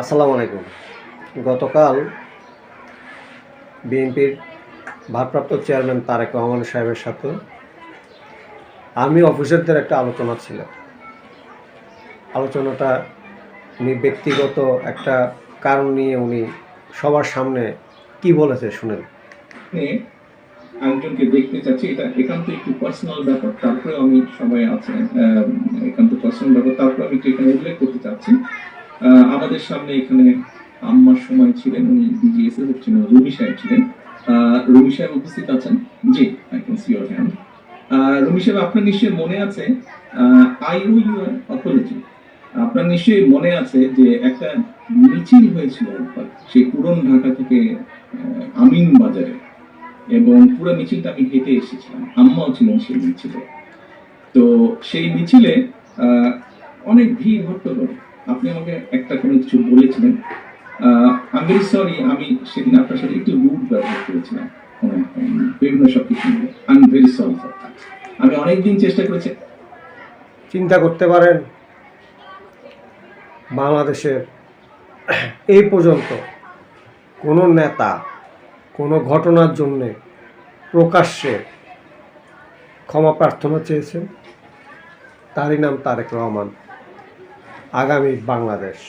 আসসালামু আলাইকুম। গতকাল বিএনপির ভারপ্রাপ্ত চেয়ারম্যান তারেক রহমান সাহেবের সাথে আর্মি অফিসারদের একটা আলোচনা ছিল। আলোচনাটা উনি ব্যক্তিগত একটা কারণ নিয়ে উনি সবার সামনে কি বলেছে শুনেন। একজনকে দেখতে চাচ্ছি এটা একান্ত একটু পার্সোনাল ব্যাপার তারপরে আমি সবাই আহ, একান্ত পার্সোনাল ব্যাপার তারপরে আমি একটু এখানে উল্লেখ করতে চাচ্ছি। আমাদের সামনে এখানে আম্মার সময় ছিলেন, উনি বিজিএস এর রবি সাহেব ছিলেন। রবি সাহেব উপস্থিত আছেন? জি I can see your hand Rabi saheb, আপনার নিশ্চয়ই মনে আছে আই ও ইউ অপোলজি আপনার নিশ্চয়ই মনে আছে যে একটা মিছিল হয়েছিল সেই পুরন ঢাকা থেকে আমিন বাজারে। এবং পুরো মিছিলটা আমি হেঁটে এসেছিলাম, আম্মাও ছিলেন সেই মিছিলে। তো সেই মিছিলে অনেক ভিড় হট্টগোল আপনি আমাকে একটা কোনো কিছু বলেছিলেন। আমি ভেরি সরি আমি সেদিন আপনার সাথে একটু রুট ব্যবহার করেছিলাম। মানে, বিভিন্ন সব কিছু I am very sorry for আমি অনেকদিন চেষ্টা করেছি। চিন্তা করতে পারেন বাংলাদেশের এই পর্যন্ত কোনো নেতা কোনো ঘটনার জন্যে প্রকাশ্যে ক্ষমা প্রার্থনা চেয়েছেন। তারই নাম তারেক রহমান। আগামী বাংলাদেশ।